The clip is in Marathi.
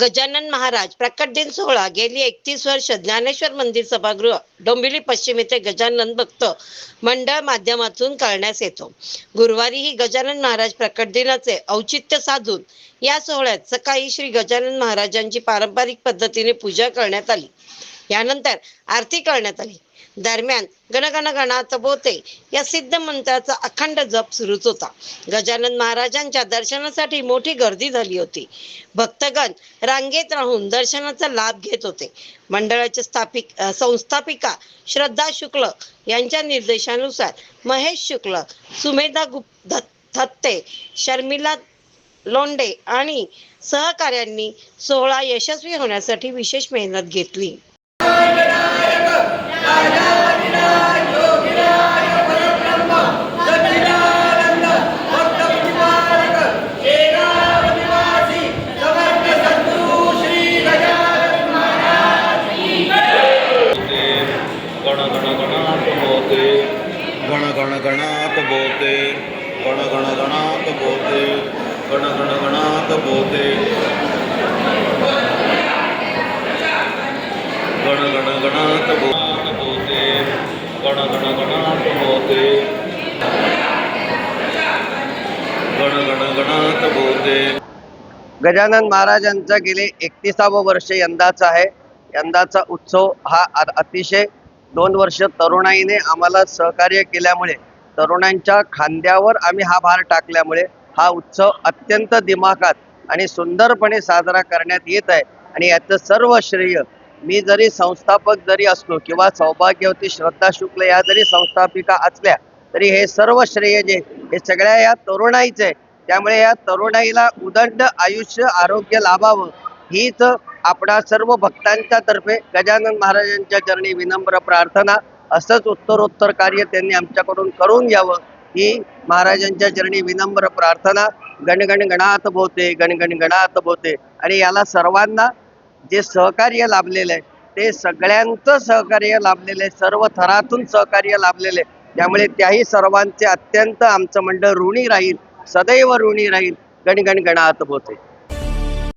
गजानन महाराज प्रकट दिन सोहळा गेली एकतीस वर्ष ज्ञानेश्वर मंदिर सभागृह डोंबिवली पश्चिम येथे गजानन भक्त मंडळ माध्यमातून करण्यास येतो. गुरुवारी ही गजानन महाराज प्रकट दिनाचे औचित्य साधून या सोहळ्यात सकाळी श्री गजानन महाराजांची पारंपरिक पद्धतीने पूजा करण्यात आली. यानंतर आरती करण्यात आली. दरम्यान गणगण गणात बोते या सिद्ध मंत्राचा अखंड जप सुरूच होता. गजानन महाराजांच्या दर्शनासाठी मोठी गर्दी झाली होती. भक्तगण रांगेत राहून दर्शनाचा लाभ घेत होते. मंडळाचे स्थापिक संस्थापिका श्रद्धा शुक्ल यांच्या निर्देशानुसार महेश शुक्ल सुमेधा गुप्त थत्ते शर्मिला लोंडे आणि सहकाऱ्यांनी सोहळा यशस्वी होण्यासाठी विशेष मेहनत घेतली. गण गण गणात बोते गण गण गणात बोते गण गण गणात बोते गण गण गणात बोते गण गण गणात बोते गण गण गणात बोते गण गण गणात गजानन महाराजांचा गेले एकतीसावं वर्ष यंदाचा आहे. यंदाचा उत्सव हा अतिशय दोन वर्ष तरुणाईने आम्हाला सहकार्य केल्यामुळे तरुणांच्या खांद्यावर आम्ही हा भार टाकल्यामुळे हा उत्सव अत्यंत दिमाखात आणि सुंदरपणे साजरा करण्यात येत आहे. आणि याचं सर्व श्रेय मी जरी संस्थापक जरी असलो किंवा सौभाग्यवती श्रद्धा शुक्ल या जरी संस्थापिका असल्या तरी हे सर्व श्रेय जे हे सगळ्या या तरुणाईचं आहे. त्यामुळे या तरुणाईला उदंड आयुष्य आरोग्य लाभावं हीच आपणा सर्व भक्तांच्या तर्फे गजानन महाराजांच्या चरणी विनम्र प्रार्थना असंच उत्तरोत्तर कार्य त्यांनी आमच्याकडून करून घ्यावं ही महाराजांच्या चरणी विनम्र प्रार्थना. गणगण गणात भोवते गणगण गणात भोवते आणि याला सर्वांना जे सहकार्य लाभलेलं आहे ते सगळ्यांचं सहकार्य लाभलेलं आहे सर्व थरातून सहकार्य लाभलेलं आहे. त्यामुळे त्याही सर्वांचे अत्यंत आमचं मंडळ ऋणी राहील सदैव ऋणी राहील गणगण गणात होते.